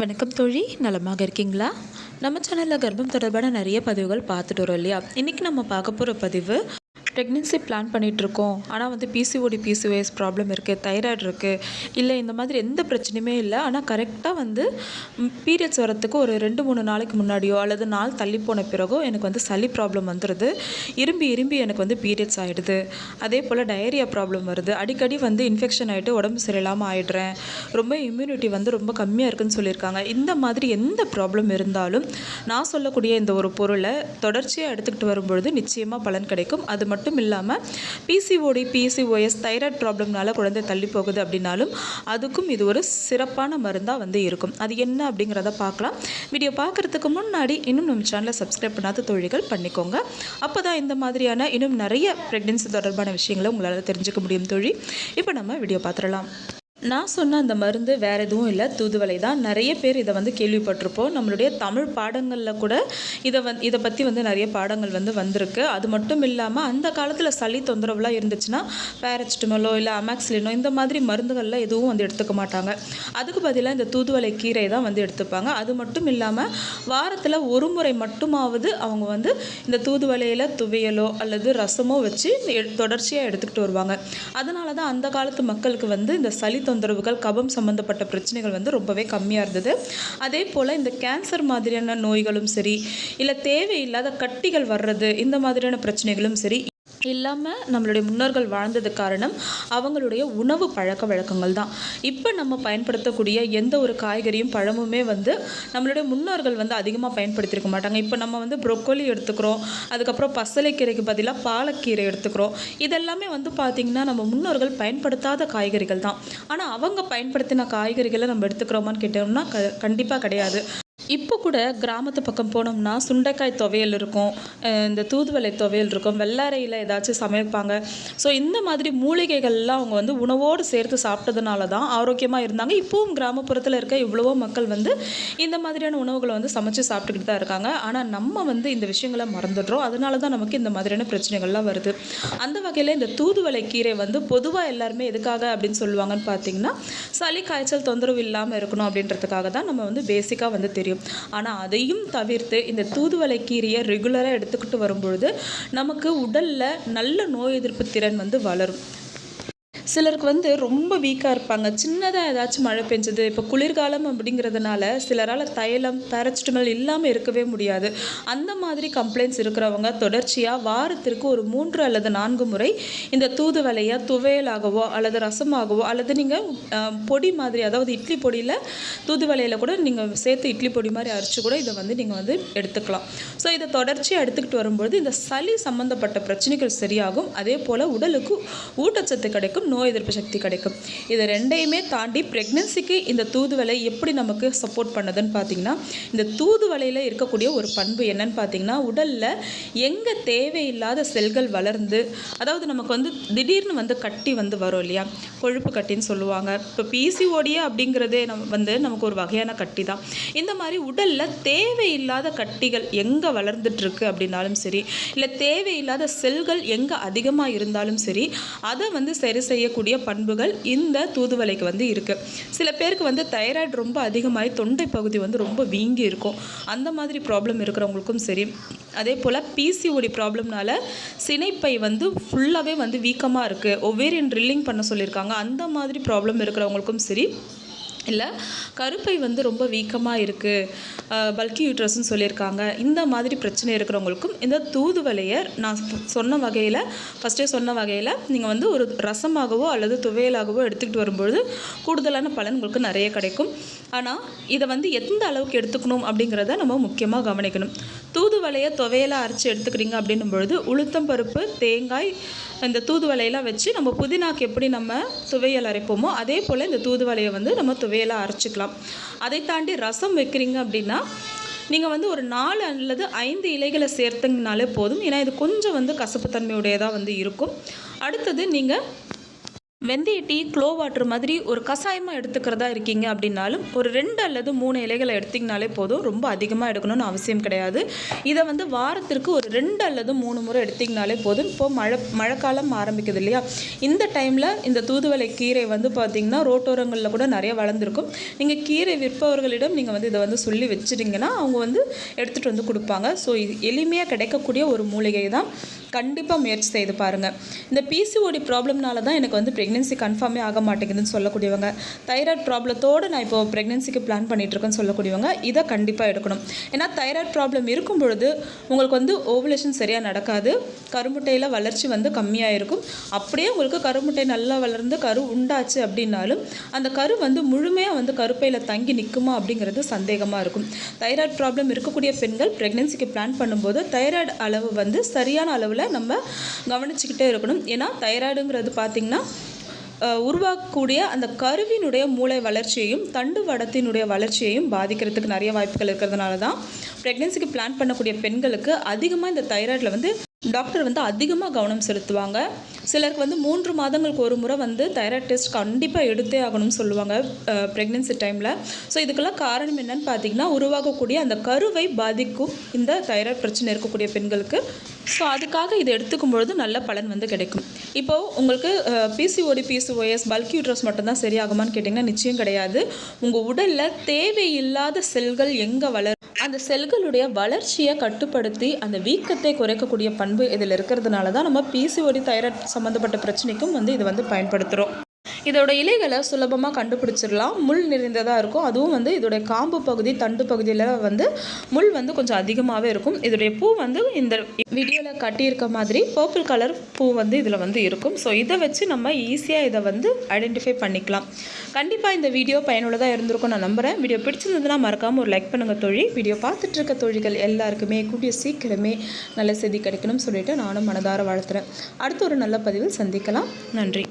வணக்கம் தோழி. நலமாக இருக்கீங்களா? நம்ம சேனலில் கர்ப்பம் தொடர்பான நிறைய பதிவுகள் பார்த்துட்டு வரோம் இல்லையா? இன்றைக்கி நம்ம பார்க்க போகிற பதிவு ப்ரெக்னென்சி பிளான் பண்ணிகிட்ருக்கோம் ஆனால் வந்து பிசிஓடி பிசிஓஎஸ் ப்ராப்ளம் இருக்குது தைராய்டு இருக்குது இல்லை இந்த மாதிரி எந்த பிரச்சனையுமே இல்லை. ஆனால் கரெக்டாக வந்து பீரியட்ஸ் வரத்துக்கு ஒரு ரெண்டு மூணு நாளைக்கு முன்னாடியோ அல்லது நாள் தள்ளி போன பிறகோ எனக்கு வந்து சளி ப்ராப்ளம் வந்துடுது இரும்பி இரும்பி எனக்கு வந்து பீரியட்ஸ் ஆகிடுது அதே போல் டயரியா ப்ராப்ளம் வருது. அடிக்கடி வந்து இன்ஃபெக்ஷன் ஆகிட்டு உடம்பு சரியில்லாமல் ஆகிடுறேன் ரொம்ப இம்யூனிட்டி வந்து ரொம்ப கம்மியாக இருக்குன்னு சொல்லியிருக்காங்க. இந்த மாதிரி எந்த ப்ராப்ளம் இருந்தாலும் நான் சொல்லக்கூடிய இந்த ஒரு பொருளை தொடர்ச்சியாக எடுத்துக்கிட்டு வரும்பொழுது நிச்சயமாக பலன் கிடைக்கும். அது மட்டும் மட்டும் இல்லாமல் பிசிஓடி பிசிஓஎஸ் தைராய்டு ப்ராப்ளம்னால குழந்தை தள்ளி போகுது அப்படின்னாலும் அதுக்கும் இது ஒரு சிறப்பான மருந்தாக வந்து இருக்கும். அது என்ன அப்படிங்கிறத பார்க்கலாம். வீடியோ பார்க்குறதுக்கு முன்னாடி இன்னும் நம்ம சேனலை சப்ஸ்கிரைப் பண்ணாத தொழில்கள் பண்ணிக்கோங்க. அப்போ தான் இந்த மாதிரியான இன்னும் நிறைய ப்ரெக்னென்சி தொடர்பான விஷயங்களை உங்களால் தெரிஞ்சுக்க முடியும் தொழில் இப்போ நம்ம வீடியோ பார்த்துடலாம். நான் சொன்ன அந்த மருந்து வேறு எதுவும் இல்லை தூதுவளை தான். நிறைய பேர் இதை வந்து கேள்விப்பட்டிருப்போம். நம்மளுடைய தமிழ் பாடங்களில் கூட இதை வந் இதை பற்றி வந்து நிறைய பாடங்கள் வந்து வந்திருக்கு. அது மட்டும் இல்லாமல் அந்த காலத்தில் சளி தொந்தரவுலாம் இருந்துச்சுன்னா பேரசிட்டமலோ இல்லை அமாக்சிலினோ இந்த மாதிரி மருந்துகள்லாம் எதுவும் வந்து எடுத்துக்க மாட்டாங்க. அதுக்கு பதிலாக இந்த தூதுவளை கீரை தான் வந்து எடுத்துப்பாங்க. அது மட்டும் இல்லாமல் வாரத்தில் ஒரு முறை மட்டுமாவது அவங்க வந்து இந்த தூதுவளையில் துவையலோ அல்லது ரசமோ வச்சு தொடர்ச்சியாக எடுத்துக்கிட்டு வருவாங்க. அதனால தான் அந்த காலத்து மக்களுக்கு வந்து இந்த சளி தொந்தரவுகள் கபம் சம்மந்தப்பட்ட பிரச்சனைகள் வந்து ரொம்பவே கம்மியாக இருந்தது. அதே போல் இந்த கேன்சர் மாதிரியான நோய்களும் சரி இல்லை தேவையில்லாத கட்டிகள் வர்றது இந்த மாதிரியான பிரச்சனைகளும் சரி இல்லாமல் நம்மளுடைய முன்னோர்கள் வாழ்ந்தது காரணம் அவங்களுடைய உணவு பழக்க வழக்கங்கள் தான். இப்போ நம்ம பயன்படுத்தக்கூடிய எந்த ஒரு காய்கறியும் பழமுமே வந்து நம்மளுடைய முன்னோர்கள் வந்து அதிகமாக பயன்படுத்தியிருக்க மாட்டாங்க. இப்போ நம்ம வந்து ப்ரொக்கோலி எடுத்துக்கிறோம் அதுக்கப்புறம் பசலைக்கீரைக்கு பதிலாக பாலக்கீரை எடுத்துக்கிறோம். இதெல்லாமே வந்து பார்த்திங்கன்னா நம்ம முன்னோர்கள் பயன்படுத்தாத காய்கறிகள் தான். ஆனால் அவங்க பயன்படுத்தின காய்கறிகளை நம்ம எடுத்துக்கிறோமான்னு கேட்டோம்னா க கண்டிப்பாக கிடையாது. இப்போ கூட கிராமத்து பக்கம் போனோம்னா சுண்டைக்காய் துவையல் இருக்கும் இந்த தூதுவளை துவையல் இருக்கும் வெள்ளாரையில் ஏதாச்சும் சமைப்பாங்க. ஸோ இந்த மாதிரி மூலிகைகள்லாம் அவங்க வந்து உணவோடு சேர்த்து சாப்பிட்டதுனால தான் ஆரோக்கியமாக இருந்தாங்க. இப்போவும் கிராமப்புறத்தில் இருக்க இவ்வளவோ மக்கள் வந்து இந்த மாதிரியான உணவுகளை வந்து சமைச்சு சாப்பிட்டுக்கிட்டு தான் இருக்காங்க. ஆனால் நம்ம வந்து இந்த விஷயங்களை மறந்துடுறோம். அதனால தான் நமக்கு இந்த மாதிரியான பிரச்சனைகள்லாம் வருது. அந்த வகையில் இந்த தூதுவளை கீரை வந்து பொதுவாக எல்லாருமே எதுக்காக அப்படின்னு சொல்லுவாங்கன்னு பார்த்தீங்கன்னா சளி காய்ச்சல் தொந்தரவு இல்லாமல் இருக்கணும் அப்படின்றதுக்காக தான் நம்ம வந்து பேசிக்காக வந்து தெரியும் ஆனால் அதையும் தவிர்த்து இந்த தூதுவளை கீரையை ரெகுலராக எடுத்துக்கிட்டு வரும்பொழுது நமக்கு உடலில் நல்ல நோய் எதிர்ப்பு திறன் வந்து வளரும். சிலருக்கு வந்து ரொம்ப வீக்காக இருப்பாங்க. சின்னதாக ஏதாச்சும் மழை பெஞ்சது இப்போ குளிர்காலம் அப்படிங்கிறதுனால சிலரால் தைலம் பேரசிட்டமல் இல்லாமல் இருக்கவே முடியாது. அந்த மாதிரி கம்ப்ளைண்ட்ஸ் இருக்கிறவங்க தொடர்ச்சியாக வாரத்திற்கு ஒரு மூன்று அல்லது நான்கு முறை இந்த தூதுவலையாக துவையலாகவோ அல்லது ரசமாகவோ அல்லது நீங்கள் பொடி மாதிரி அதாவது இட்லி பொடியில் தூதுவலையில் கூட நீங்கள் சேர்த்து இட்லி பொடி மாதிரி அரைச்சி கூட இதை வந்து நீங்கள் வந்து எடுத்துக்கலாம். ஸோ இதை தொடர்ச்சியாக எடுத்துக்கிட்டு வரும்பொழுது இந்த சளி சம்மந்தப்பட்ட பிரச்சனைகள் சரியாகும். அதே போல் உடலுக்கு ஊட்டச்சத்து கிடைக்கும் நோய் நோய் எதிர்ப்பு சக்தி கிடைக்கும். இது ரெண்டையுமே தாண்டி ப்ரெக்னென்சிக்கு இந்த தூதுவலை எப்படி நமக்கு சப்போர்ட் பண்ணுதுன்னு பார்த்தீங்கன்னா இந்த தூதுவலையில் இருக்கக்கூடிய ஒரு பண்பு என்னன்னு பார்த்தீங்கன்னா உடலில் எங்கே தேவையில்லாத செல்கள் வளர்ந்து அதாவது நமக்கு வந்து திடீர்னு வந்து கட்டி வந்து வரும் இல்லையா? கொழுப்பு கட்டின்னு சொல்லுவாங்க. இப்போ பிசிஓடியே அப்படிங்கிறதே நம்ம வந்து நமக்கு ஒரு வகையான கட்டி தான். இந்த மாதிரி உடலில் தேவையில்லாத கட்டிகள் எங்கே வளர்ந்துட்டுருக்கு அப்படின்னாலும் சரி இல்லை தேவையில்லாத செல்கள் எங்கே அதிகமாக இருந்தாலும் சரி அதை வந்து சரி செய்ய செய்யக்கூடிய பண்புகள் இந்த தூதுவளைக்கு வந்து இருக்குது சில பேருக்கு வந்து தைராய்டு ரொம்ப அதிகமாகி தொண்டை பகுதி வந்து ரொம்ப வீங்கி இருக்கும். அந்த மாதிரி ப்ராப்ளம் இருக்கிறவங்களுக்கும் சரி. அதே போல் பிசிஓடி ப்ராப்ளம்னால சினைப்பை வந்து ஃபுல்லாகவே வந்து வீக்கமாக இருக்குது ஒவ்வேரியன் ட்ரில்லிங் பண்ண சொல்லியிருக்காங்க. அந்த மாதிரி ப்ராப்ளம் இருக்கிறவங்களுக்கும் சரி இல்லை கருப்பை வந்து ரொம்ப வீக்கமாக இருக்குது பல்கி யூட்ரஸ்ன்னு சொல்லியிருக்காங்க. இந்த மாதிரி பிரச்சனை இருக்கிறவங்களுக்கும் இந்த தூதுவளையை நான் சொன்ன வகையில் ஃபஸ்ட்டே சொன்ன வகையில் நீங்கள் வந்து ஒரு ரசமாகவோ அல்லது துவையலாகவோ எடுத்துக்கிட்டு வரும்பொழுது கூடுதலான பலன் உங்களுக்கு நிறைய கிடைக்கும். ஆனால் இதை வந்து எந்த அளவுக்கு எடுத்துக்கணும் அப்படிங்கிறத நம்ம முக்கியமாக கவனிக்கணும். தூதுவலையை துவையலாக அரைச்சி எடுத்துக்கிறீங்க அப்படின்னும் பொழுது உளுத்தம் பருப்பு தேங்காய் இந்த தூதுவலையெல்லாம் வச்சு நம்ம புதினாக்கு எப்படி நம்ம துவையல் அரைப்போமோ அதே போல் இந்த தூதுவலையை வந்து நம்ம துவையலாக அரைச்சிக்கலாம். அதை தாண்டி ரசம் வைக்கிறீங்க அப்படின்னா நீங்கள் வந்து ஒரு நாலு அல்லது ஐந்து இலைகளை சேர்த்துங்கனாலே போதும். ஏன்னா இது கொஞ்சம் வந்து கசப்புத்தன்மையுடையதாக வந்து இருக்கும். அடுத்தது நீங்கள் வெந்தய டீ க்ளோ வாட்டர் மாதிரி ஒரு கஷாயமாக எடுத்துக்கிறதா இருக்கீங்க அப்படின்னாலும் ஒரு ரெண்டு அல்லது மூணு இலைகளை எடுத்திங்கனாலே போதும். ரொம்ப அதிகமாக எடுக்கணும்னு அவசியம் கிடையாது. இதை வந்து வாரத்திற்கு ஒரு ரெண்டு அல்லது மூணு முறை எடுத்திங்கனாலே போதும். இப்போது மழை மழைக்காலம் ஆரம்பிக்குது இல்லையா? இந்த டைமில் இந்த தூதுவளை கீரை வந்து பார்த்திங்கன்னா ரோட்டோரங்களில் கூட நிறைய வளர்ந்துருக்கும். நீங்கள் கீரை விற்பவர்களிடம் நீங்கள் வந்து இதை வந்து சொல்லி வச்சிட்டிங்கன்னா அவங்க வந்து எடுத்துகிட்டு வந்து கொடுப்பாங்க. ஸோ இது எளிமையாக கிடைக்கக்கூடிய ஒரு மூலிகை தான் கண்டிப்பாக முயற்சி செய்து பாருங்கள் இந்த பிசிஓடி ப்ராப்ளம்னால தான் எனக்கு வந்து ப்ரெக்னென்சி கன்ஃபார்மே ஆக மாட்டேங்குதுன்னு சொல்லக்கூடியவங்க. தைராய்டு ப்ராப்ளத்தோடு நான் இப்போ ப்ரெக்னென்சிக்கு பிளான் பண்ணிகிட்ருக்கேன்னு சொல்லக்கூடியவங்க இதை கண்டிப்பாக எடுக்கணும். ஏன்னா தைராய்டு ப்ராப்ளம் இருக்கும் பொழுது உங்களுக்கு வந்து ஓவலேஷன் சரியாக நடக்காது. கருமுட்டையில் வளர்ச்சி வந்து கம்மியாக இருக்கும் அப்படியே உங்களுக்கு கருமுட்டை நல்லா வளர்ந்து கரு உண்டாச்சு அப்படின்னாலும் அந்த கரு வந்து முழுமையாக வந்து கருப்பையில் தங்கி நிற்குமா அப்படிங்கிறது சந்தேகமாக இருக்கும். தைராய்டு ப்ராப்ளம் இருக்கக்கூடிய பெண்கள் ப்ரெக்னென்சிக்கு பிளான் பண்ணும்போது தைராய்டு அளவு வந்து சரியான அளவில் நம்ம கவனிச்சுக்கிட்டே இருக்கணும். ஏன்னா தைராய்டுங்கிறது பார்த்திங்கன்னா உருவாக்கக்கூடிய அந்த கருவினுடைய மூளை வளர்ச்சியையும் தண்டு வடத்தினுடைய வளர்ச்சியையும் பாதிக்கிறதுக்கு நிறைய வாய்ப்புகள் இருக்கிறதுனால தான் ப்ரெக்னென்சிக்கு பிளான் பண்ணக்கூடிய பெண்களுக்கு அதிகமாக இந்த தைராய்டில் வந்து டாக்டர் வந்து அதிகமாக கவனம் செலுத்துவாங்க. சிலருக்கு வந்து மூன்று மாதங்களுக்கு ஒரு முறை வந்து தைராய்டு டெஸ்ட் கண்டிப்பாக எடுத்தே ஆகணும்னு சொல்லுவாங்க ப்ரெக்னென்சி டைமில். ஸோ இதுக்கெல்லாம் காரணம் என்னன்னு பார்த்தீங்கன்னா உருவாகக்கூடிய அந்த கருவை பாதிக்கும் இந்த தைராய்டு பிரச்சனை இருக்கக்கூடிய பெண்களுக்கு. ஸோ அதுக்காக இதை எடுத்துக்கும் பொழுது நல்ல பலன் வந்து கிடைக்கும். இப்போது உங்களுக்கு பிசிஓடி பிசிஓஎஸ் பல்கி யூட்ரஸ் மட்டும்தான் சரியாகுமான்னு கேட்டிங்கன்னா நிச்சயம் கிடையாது. உங்கள் உடலில் தேவையில்லாத செல்கள் எங்கே வளர் அந்த செல்களுடைய வளர்ச்சியை கட்டுப்படுத்தி அந்த வீக்கத்தை குறைக்கக்கூடிய பண்பு இதில் இருக்கிறதுனால தான் நம்ம பிசிஓடி தைராய்டு சம்மந்தப்பட்ட பிரச்சனைக்கும் வந்து இதை வந்து பயன்படுத்துகிறோம். இதோட இலைகளை சுலபமாக கண்டுபிடிச்சிடலாம். முள் நிறைந்ததாக இருக்கும். அதுவும் வந்து இதோடைய காம்பு பகுதி தண்டு பகுதியில் வந்து முள் வந்து கொஞ்சம் அதிகமாகவே இருக்கும். இதோடைய பூ வந்து இந்த வீடியோவில் கட்டியிருக்க மாதிரி பர்பிள் கலர் பூ வந்து இதில் வந்து இருக்கும். ஸோ இதை வச்சு நம்ம ஈஸியாக இதை வந்து ஐடென்டிஃபை பண்ணிக்கலாம். கண்டிப்பாக இந்த வீடியோ பயனுள்ளதாக இருந்திருக்கும் நான் நம்புகிறேன் வீடியோ பிடிச்சிருந்ததுன்னா மறக்காமல் ஒரு லைக் பண்ணுங்கள் தொழி. வீடியோ பார்த்துட்டு இருக்க தொழில்கள் எல்லாருக்குமே கூடிய சீக்கிரமே நல்ல செய்தி கிடைக்கணும்னு சொல்லிட்டு நானும் மனதார வாழ்த்துறேன். அடுத்த ஒரு நல்ல பதிவில் சந்திக்கலாம். நன்றி.